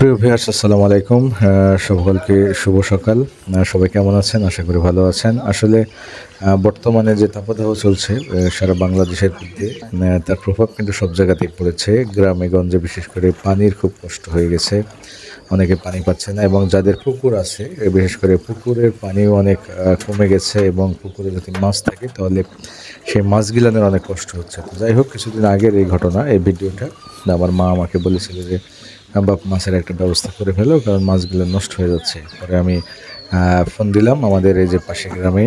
প্রিয় ভিউয়ার্স, আসসালামু আলাইকুম। সকলকে শুভ সকাল। সবাই কেমন আছেন? আশা করি ভালো আছেন। আসলে বর্তমানে যে তাপদাহ চলছে সারা বাংলাদেশের মধ্যে তার প্রভাব কিন্তু সব জায়গাতেই পড়েছে। গ্রামে, গঞ্জে, বিশেষ করে পানির খুব কষ্ট হয়ে গেছে। অনেকে পানি পাচ্ছে না এবং যাদের পুকুর আছে বিশেষ করে পুকুরের পানিও অনেক কমে গেছে এবং পুকুরে যদি মাছ থাকে, তাহলে সেই মাছ গিলানের অনেক কষ্ট হচ্ছে। যাই হোক, কিছুদিন আগের এই ঘটনা, এই ভিডিওটা আমার মা আমাকে বলেছিল যে বাপ, মাছের একটা ব্যবস্থা করে ফেলো, কারণ মাছগুলো নষ্ট হয়ে যাচ্ছে। পরে আমি ফোন দিলাম আমাদের এই যে পাশে গ্রামে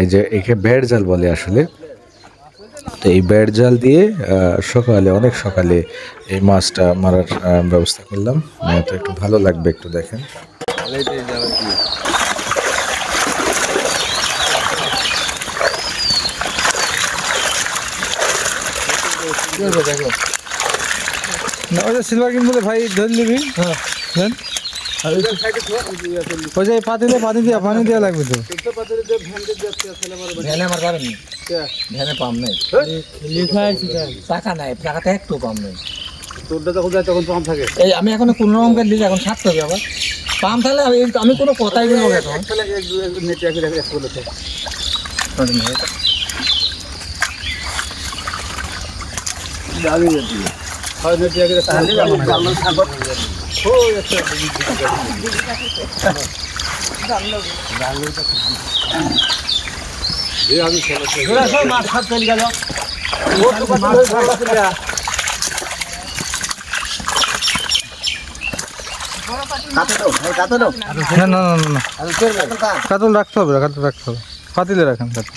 এই যে একে বেড় জাল বলে আসলে। তো এই বেড় জাল দিয়ে সকালে, অনেক সকালে এই মাছটা মারার ব্যবস্থা করলাম। তো একটু ভালো লাগবে একটু দেখেন। না ওই সিলভার কিন বলে ভাই ধরে নিবি। দেন। ওই যে পাতিলে পানি দিয়া পানি দিয়া লাগবে তো। ভ্যানে আমার পারেনি ভ্যানে পাম নেই। টাকা নাই একটু পাম নেই। তোরটা যখন যায় তখন পাম্প থাকে। এই আমি এখন কোন রকম লিখে এখন ছাড়তে হবে আবার। পাম তাহলে আমি আমি কোনো কথাই বলব এখন না না না না না কাতল রাখতে হবে কাতল রাখতে হবে। পাতিলে রাখেন কাতল